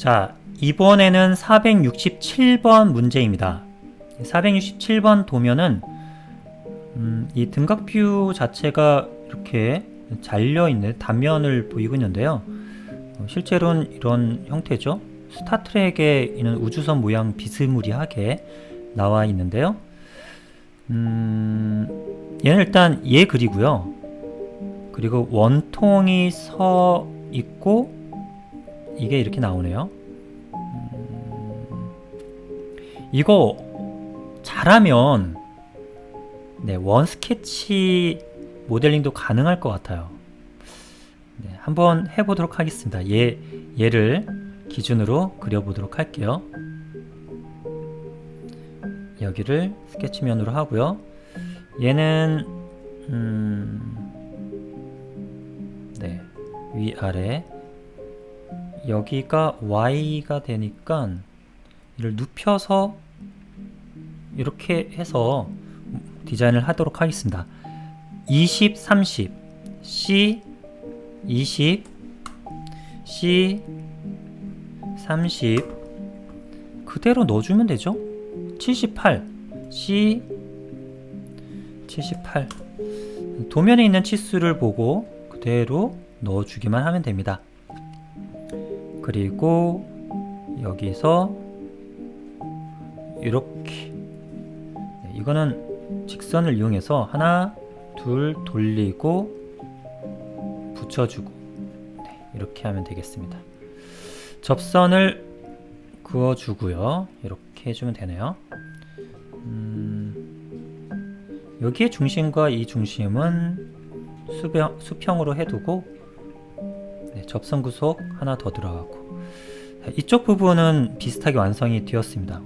자, 이번에는 467번 문제입니다. 467번 도면은 음, 이 등각뷰 자체가 이렇게 잘려 있는 단면을 보이고 있는데요. 어, 실제로는 이런 형태죠. 스타트rek에 있는 우주선 모양 비스무리하게 나와 있는데요. 음, 얘는 일단 얘 그리고요. 그리고 원통이 서 있고 이게 이렇게 나오네요. 음, 이거 잘하면 네, 원 스케치 모델링도 가능할 것 같아요. 네, 한번 해보도록 하겠습니다. 얘, 얘를 기준으로 그려보도록 할게요. 여기를 스케치면으로 하고요. 얘는 음, 네, 위아래 여기가 Y가 되니까 이를 눕혀서 이렇게 해서 디자인을 하도록 하겠습니다. 20, 30, C, 20, C, 30 그대로 넣어주면 되죠? 78, C, 78 도면에 있는 치수를 보고 그대로 넣어주기만 하면 됩니다. 그리고 여기서 이렇게 네, 이거는 직선을 이용해서 하나 둘 돌리고 붙여주고 네, 이렇게 하면 되겠습니다. 접선을 그어주고요. 이렇게 해주면 되네요. 음, 여기에 중심과 이 중심은 수평, 수평으로 해두고 네, 접선 구속 하나 더 들어가고 네, 이쪽 부분은 비슷하게 완성이 되었습니다.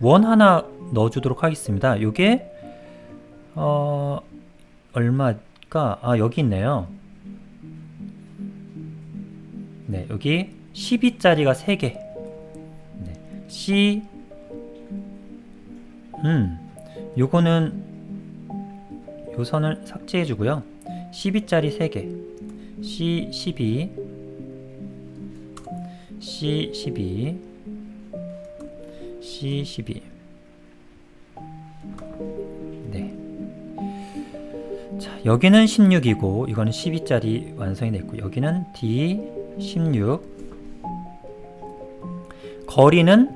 원 하나 넣어주도록 하겠습니다. 이게 어, 얼마가 아 여기 있네요. 네 여기 12짜리가 3개 네, C 음 요거는 요 선을 삭제해 주고요 12짜리 3개 C12 C12. C12. 네. 자, 여기는 16이고 이거는 12짜리 완성이 됐고 여기는 D16 거리는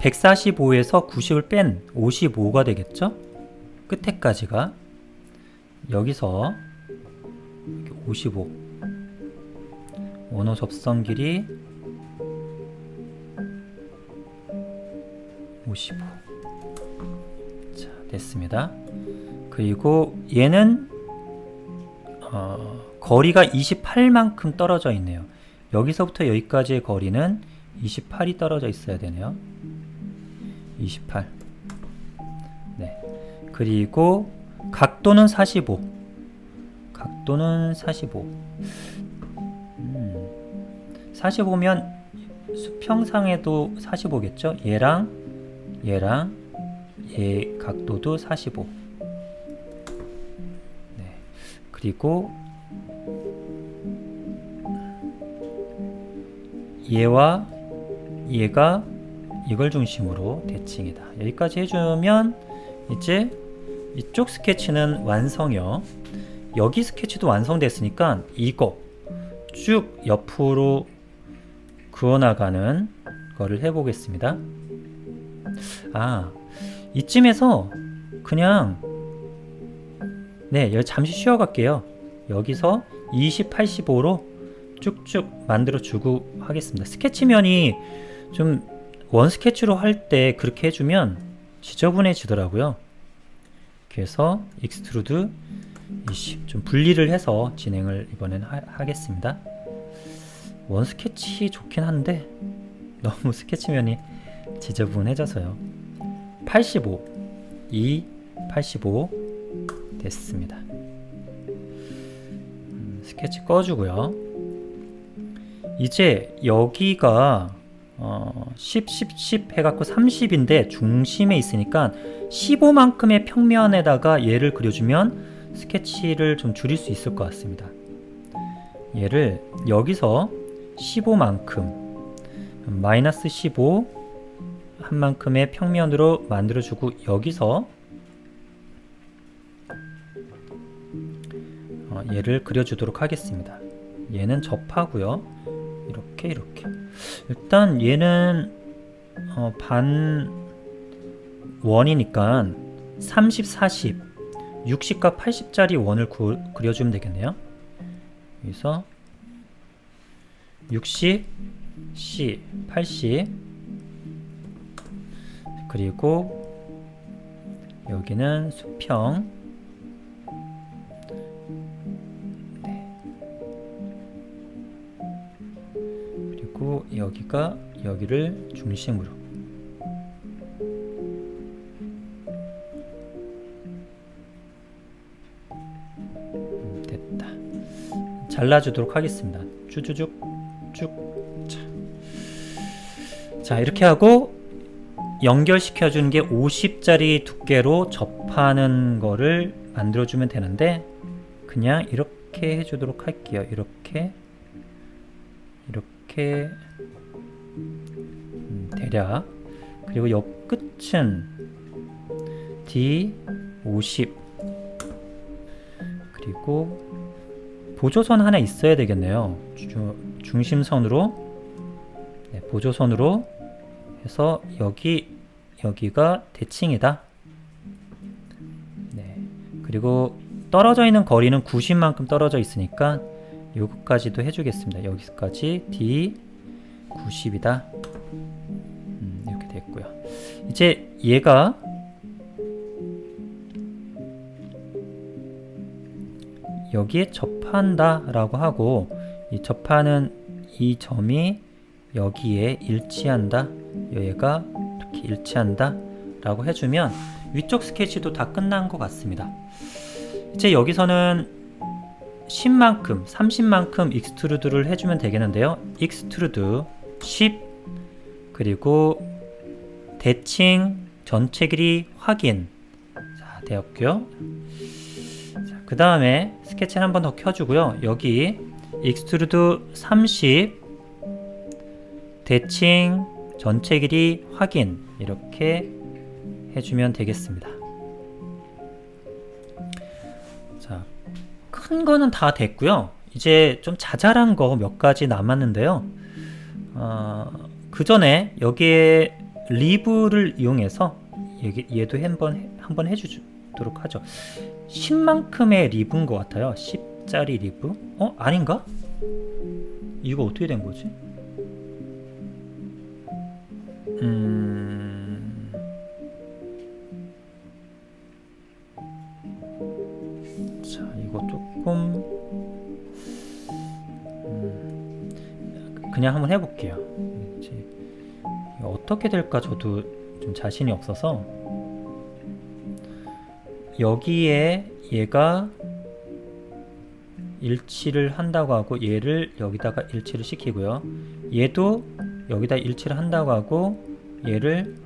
145에서 90을 뺀 55가 되겠죠? 끝에까지가. 여기서 55 원호 접선 길이 55 자, 됐습니다. 그리고 얘는 어, 거리가 28만큼 떨어져 있네요. 여기서부터 여기까지의 거리는 28이 떨어져 있어야 되네요. 28. 네. 그리고 각도는 45. 각도는 45. 음, 45면 수평상에도 45겠죠? 얘랑 얘랑 얘 각도도 45. 네. 그리고 얘와 얘가 이걸 중심으로 대칭이다. 여기까지 해주면 이제 이쪽 스케치는 완성이요. 여기 스케치도 완성됐으니까 이거 쭉 옆으로 그어나가는 거를 해보겠습니다. 아, 이쯤에서 그냥 네, 잠시 쉬어갈게요. 여기서 20, 85로 쭉쭉 만들어 주고 하겠습니다. 스케치면이 좀 원 스케치로 할 때 그렇게 해주면 지저분해지더라고요. 그래서 익스트루드 20, 좀 분리를 해서 진행을 이번엔 하, 겠습니다 원 스케치 좋긴 한데 너무 스케치면이 지저분해져서요. 85, 2, 85 됐습니다. 음, 스케치 꺼주고요. 이제 여기가 어, 10, 10, 10 해갖고 30인데 중심에 있으니까 15만큼의 평면에다가 얘를 그려주면 스케치를 좀 줄일 수 있을 것 같습니다. 얘를 여기서 15만큼 마이너스 15 한 만큼의 평면으로 만들어주고 여기서 어, 얘를 그려주도록 하겠습니다. 얘는 접하고요. 이렇게 이렇게. 일단 얘는 어, 반 원이니까 30, 40, 60과 80짜리 원을 구, 그려주면 되겠네요. 여기서 60, C, 80 그리고 여기는 수평. 네. 그리고 여기가 여기를 중심으로. 음, 됐다. 잘라주도록 하겠습니다. 쭈쭈쭉 쭉 자. 자 이렇게 하고 연결시켜 주는 게 50짜리 두께로 접하는 거를 만들어 주면 되는데 그냥 이렇게 해 주도록 할게요. 이렇게 이렇게 음, 대략 그리고 옆 끝은 D50 그리고 보조선 하나 있어야 되겠네요. 주, 중심선으로 네, 보조선으로 해서 여기 여기가 대칭이다. 네. 그리고 떨어져 있는 거리는 90만큼 떨어져 있으니까 요거까지도 해주겠습니다. 여기까지 D 90이다. 음, 이렇게 됐고요. 이제 얘가 여기에 접한다라고 하고 이 접하는 이 점이 여기에 일치한다. 얘가 이렇게 일치한다. 라고 해주면 위쪽 스케치도 다 끝난 것 같습니다. 이제 여기서는 10만큼, 30만큼 익스트루드를 해주면 되겠는데요. 익스트루드 10 그리고 대칭 전체 길이 확인 자 되었고요. 그 다음에 스케치를 한 번 더 켜주고요. 여기 익스트루드 30 대칭 전체 길이 확인 이렇게 해주면 되겠습니다. 자, 큰 거는 다 됐고요. 이제 좀 자잘한 거 몇 가지 남았는데요. 어, 그 전에 여기에 리브를 이용해서 얘기, 얘도 한번 한번 해주도록 하죠. 10만큼의 리브인 것 같아요. 10 짜리 리브? 어 아닌가? 이거 어떻게 된 거지? 음... 자, 이거 조금 음, 그냥 한번 해볼게요. 어떻게 될까 저도 좀 자신이 없어서 여기에 얘가 일치를 한다고 하고 얘를 여기다가 일치를 시키고요. 얘도 여기다 일치를 한다고 하고 얘를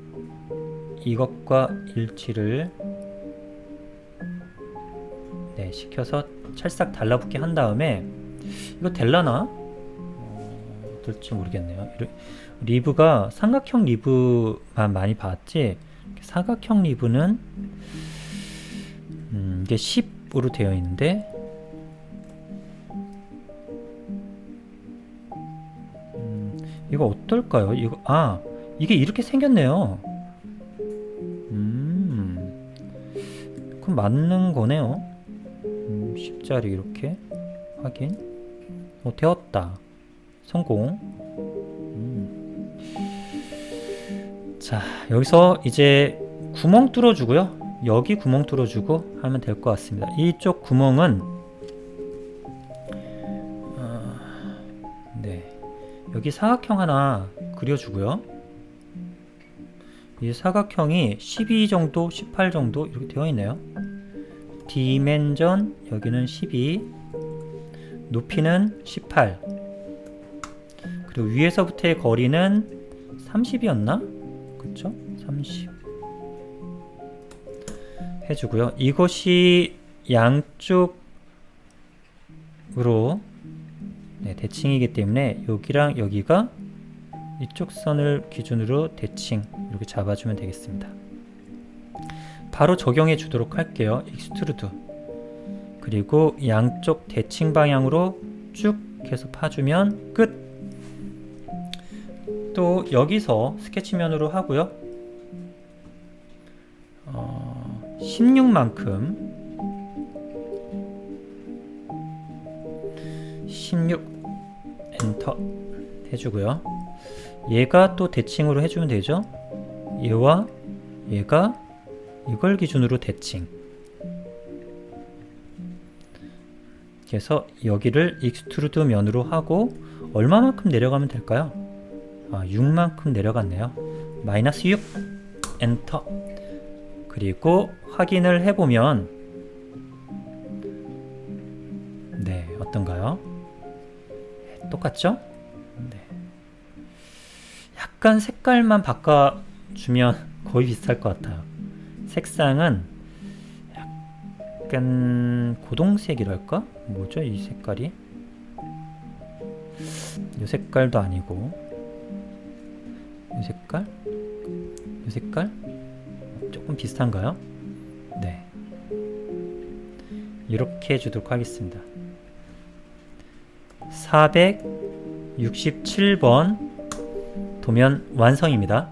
이것과 일치를 네, 시켜서 찰싹 달라붙게 한 다음에 이거 될라나? 어, 어떨지 모르겠네요. 리브가 삼각형 리브만 많이 봤지 사각형 리브는 음, 이게 10으로 되어 있는데 이거 어떨까요? 이거 아 이게 이렇게 생겼네요. 음, 그럼 맞는 거네요. 음, 10짜리 이렇게 확인. 어, 되었다. 성공. 음. 자, 여기서 이제 구멍 뚫어주고요. 여기 구멍 뚫어주고 하면 될 것 같습니다. 이쪽 구멍은 여기 사각형 하나 그려주고요. 이 사각형이 12 정도, 18 정도 이렇게 되어 있네요. 디멘전 여기는 12, 높이는 18. 그리고 위에서부터의 거리는 30이었나? 그쵸? 30. 해주고요. 이것이 양쪽으로 네, 대칭이기 때문에 여기랑 여기가 이쪽 선을 기준으로 대칭 이렇게 잡아주면 되겠습니다. 바로 적용해 주도록 할게요. 익스트루드. 그리고 양쪽 대칭 방향으로 쭉 해서 파주면 끝. 또 여기서 스케치면으로 하고요. 어, 16만큼 16 엔터 해주고요. 얘가 또 대칭으로 해주면 되죠. 얘와 얘가 이걸 기준으로 대칭. 그래서 여기를 익스트루드 면으로 하고 얼마만큼 내려가면 될까요? 아, 6만큼 내려갔네요. 마이너스 6 엔터. 그리고 확인을 해보면 네 어떤가요? 네, 똑같죠? 네. 약간 색깔만 바꿔주면 거의 비슷할 것 같아요. 색상은 약간 고동색이랄까? 뭐죠 이 색깔이? 이 색깔도 아니고 이 색깔? 이 색깔? 조금 비슷한가요? 네. 이렇게 해주도록 하겠습니다. 467번 도면 완성입니다.